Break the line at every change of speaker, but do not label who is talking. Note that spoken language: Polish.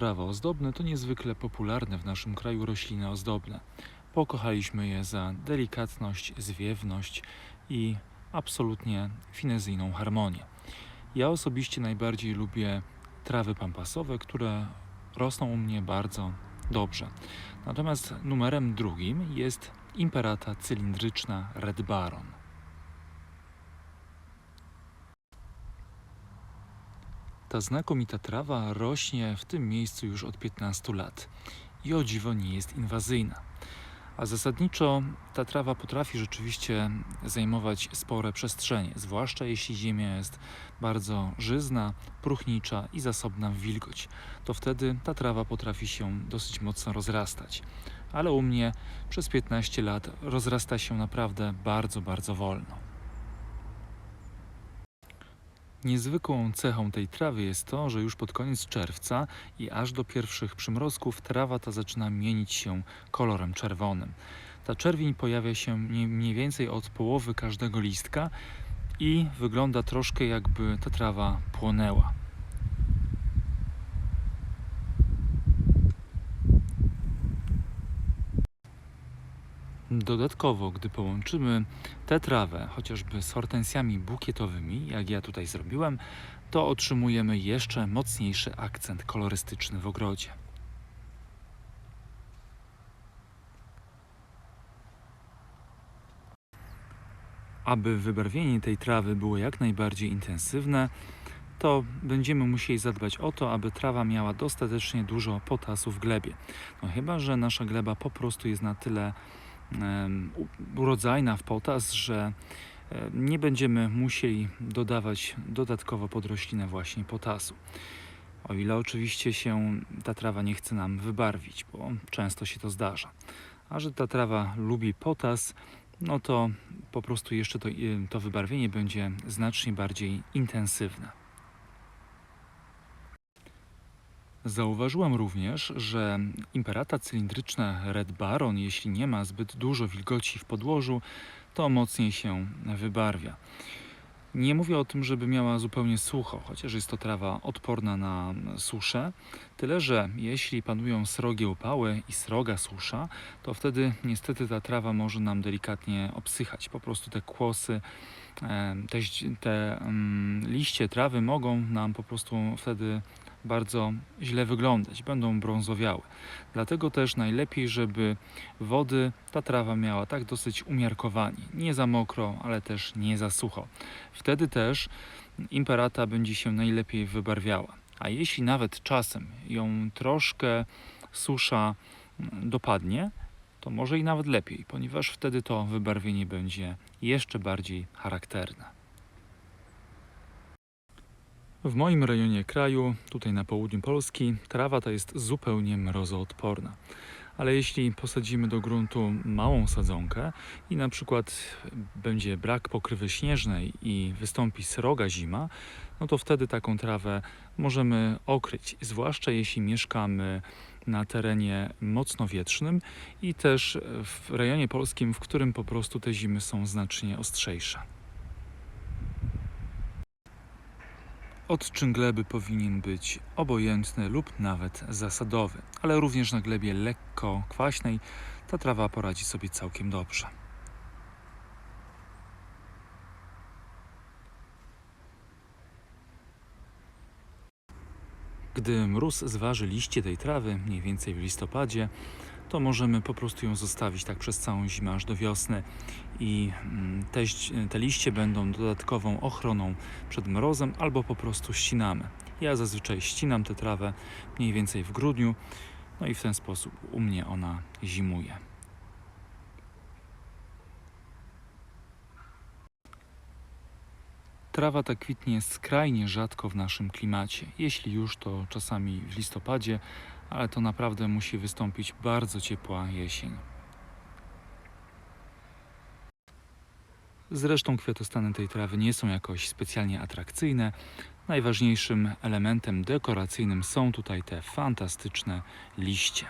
trawa ozdobne to niezwykle popularne w naszym kraju rośliny ozdobne. Pokochaliśmy je za delikatność, zwiewność i absolutnie finezyjną harmonię. Ja osobiście najbardziej lubię trawy pampasowe, które rosną u mnie bardzo dobrze. Natomiast numerem drugim jest imperata cylindryczna Red Baron. Ta znakomita trawa rośnie w tym miejscu już od 15 lat i o dziwo nie jest inwazyjna. A zasadniczo ta trawa potrafi rzeczywiście zajmować spore przestrzenie, zwłaszcza jeśli ziemia jest bardzo żyzna, próchnicza i zasobna w wilgoć. To wtedy ta trawa potrafi się dosyć mocno rozrastać. Ale u mnie przez 15 lat rozrasta się naprawdę bardzo, bardzo wolno. Niezwykłą cechą tej trawy jest to, że już pod koniec czerwca i aż do pierwszych przymrozków trawa ta zaczyna mienić się kolorem czerwonym. Ta czerwień pojawia się mniej więcej od połowy każdego listka i wygląda troszkę jakby ta trawa płonęła. Dodatkowo, gdy połączymy tę trawę chociażby z hortensjami bukietowymi, jak ja tutaj zrobiłem, to otrzymujemy jeszcze mocniejszy akcent kolorystyczny w ogrodzie. Aby wybarwienie tej trawy było jak najbardziej intensywne, to będziemy musieli zadbać o to, aby trawa miała dostatecznie dużo potasu w glebie. No chyba, że nasza gleba po prostu jest na tyle urodzajna w potas, że nie będziemy musieli dodawać dodatkowo pod roślinę właśnie potasu. O ile oczywiście się ta trawa nie chce nam wybarwić, bo często się to zdarza. A że ta trawa lubi potas, no to po prostu jeszcze to, to wybarwienie będzie znacznie bardziej intensywne. Zauważyłem również, że imperata cylindryczna Red Baron, jeśli nie ma zbyt dużo wilgoci w podłożu, to mocniej się wybarwia. Nie mówię o tym, żeby miała zupełnie sucho, chociaż jest to trawa odporna na suszę. Tyle, że jeśli panują srogie upały i sroga susza, to wtedy niestety ta trawa może nam delikatnie obsychać. Po prostu te kłosy, te, ź- te mm, liście trawy mogą nam po prostu wtedy bardzo źle wyglądać, będą brązowiały. Dlatego też najlepiej, żeby wody ta trawa miała tak dosyć umiarkowanie. Nie za mokro, ale też nie za sucho. Wtedy też imperata będzie się najlepiej wybarwiała. A jeśli nawet czasem ją troszkę susza mm, dopadnie, to może i nawet lepiej, ponieważ wtedy to wybarwienie będzie jeszcze bardziej charakterne. W moim rejonie kraju, tutaj na południu Polski, trawa ta jest zupełnie mrozoodporna. Ale jeśli posadzimy do gruntu małą sadzonkę i na przykład będzie brak pokrywy śnieżnej i wystąpi sroga zima, no to wtedy taką trawę możemy okryć, zwłaszcza jeśli mieszkamy na terenie mocno wietrznym i też w rejonie polskim, w którym po prostu te zimy są znacznie ostrzejsze. Odczyn gleby powinien być obojętny lub nawet zasadowy, ale również na glebie lekko kwaśnej ta trawa poradzi sobie całkiem dobrze. Gdy mróz zważy liście tej trawy, mniej więcej w listopadzie, to możemy po prostu ją zostawić tak przez całą zimę aż do wiosny i mm, te, te liście będą dodatkową ochroną przed mrozem albo po prostu ścinamy. Ja zazwyczaj ścinam tę trawę mniej więcej w grudniu, no i w ten sposób u mnie ona zimuje. Trawa ta kwitnie skrajnie rzadko w naszym klimacie. Jeśli już, to czasami w listopadzie, ale to naprawdę musi wystąpić bardzo ciepła jesień. Zresztą kwiatostany tej trawy nie są jakoś specjalnie atrakcyjne. Najważniejszym elementem dekoracyjnym są tutaj te fantastyczne liście.